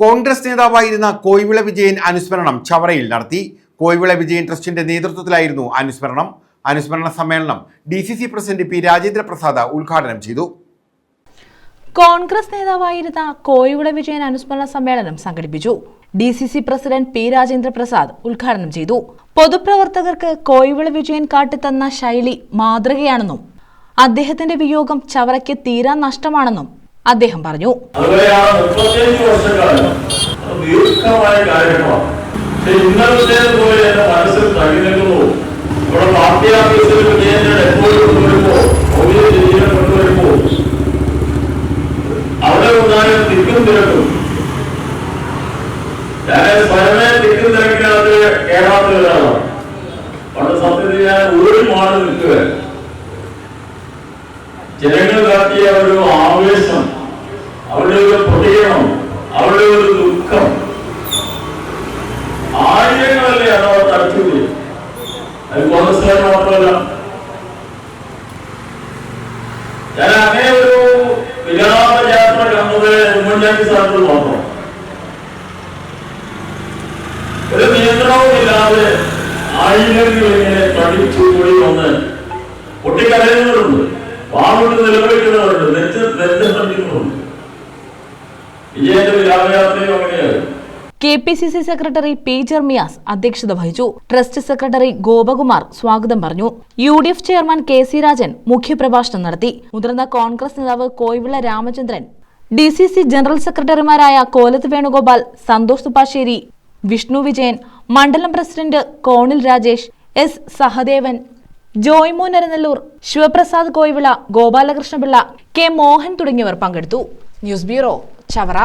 കോൺഗ്രസ് നേതാവായിരുന്ന കോയിവിള വിജയൻ അനുസ്മരണം ചവറയിൽ നടത്തി. കോയിവിള വിജയൻ ട്രസ്റ്റിന്റെ നേതൃത്വത്തിലായിരുന്നു അനുസ്മരണം. അനുസ്മരണ സമ്മേളനം D C C president P Rajendra Prasad ഉദ്ഘാടനം ചെയ്തു. കോൺഗ്രസ് നേതാവായിരുന്ന കോയിവിള വിജയൻ അനുസ്മരണ സമ്മേളനം സംഘടിപ്പിച്ചു. D C C president P Rajendra Prasad ഉദ്ഘാടനം ചെയ്തു. പൊതുപ്രവർത്തകർക്ക് കോയിവിള വിജയൻ കാട്ടിത്തന്ന ശൈലി മാതൃകയാണെന്നും അദ്ദേഹത്തിന്റെ വിയോഗം ചവറയ്ക്ക് തീരാ നഷ്ടമാണെന്നും അദ്ദേഹം പറഞ്ഞു. ദീർഘമായ കാര്യമാണ് പക്ഷെ പോലെ എന്റെ മനസ്സിൽ ഇവിടെ പാർട്ടി ഓഫീസിൽ ഡെപ്പോയിൽ കൊണ്ടുവരുമ്പോ ഓരോ ജില്ലയിൽ കൊണ്ടുവരുമ്പോ അവിടെ ഉണ്ടായ തിക്കും തിരക്കും. ഞാൻ സ്വയമേ തിക്കും തിരക്കിനകത്ത് പണ്ട് സത്യത്തിൽ ഞാൻ ഒരു മാറി നിൽക്കുക ജനങ്ങൾ കാട്ടിയ ഒരു ദുഃഖം ആയിരങ്ങളല്ലേ അവർ തടച്ചത്. അത് കോൺഗ്രസ്സുകാർ മാത്രമല്ല. ഞാൻ അങ്ങനെ ഒരു വിലാപ യാത്ര കണ്ടത് ഉമ്മൻചാണ്ടി സാറിൽ മാത്രം. ഒരു നിയന്ത്രണവുമില്ലാതെ ആയിരങ്ങൾ ഇങ്ങനെ തടിച്ചു കൂടി വന്ന് പൊട്ടിക്കരയുന്നവരുണ്ട്. വാളുകൊണ്ട് നിലവിളിക്കുന്നവരുണ്ട്. നെഞ്ച് നെഞ്ചിറങ്ങിക്കുന്നവരുണ്ട് വിജയന്റെ വിലാപയാത്രയും K P C C secretary P Jermias അധ്യക്ഷത വഹിച്ചു. ട്രസ്റ്റ് സെക്രട്ടറി ഗോപകുമാർ സ്വാഗതം പറഞ്ഞു. U D F chairman K C Rajan മുഖ്യപ്രഭാഷണം നടത്തി. മുതിർന്ന കോൺഗ്രസ് നേതാവ് Koyivila Ramachandran D C C general സെക്രട്ടറിമാരായ കോലത്ത് വേണുഗോപാൽ സന്തോഷ് തുപ്പാശ്ശേരി വിഷ്ണു വിജയൻ മണ്ഡലം പ്രസിഡന്റ് കോണിൽ രാജേഷ് എസ് സഹദേവൻ ജോയ്മോൻ അരനല്ലൂർ ശിവപ്രസാദ് കോയിവിള ഗോപാലകൃഷ്ണപിള്ള കെ മോഹൻ തുടങ്ങിയവർ പങ്കെടുത്തു. News bureau Chavara.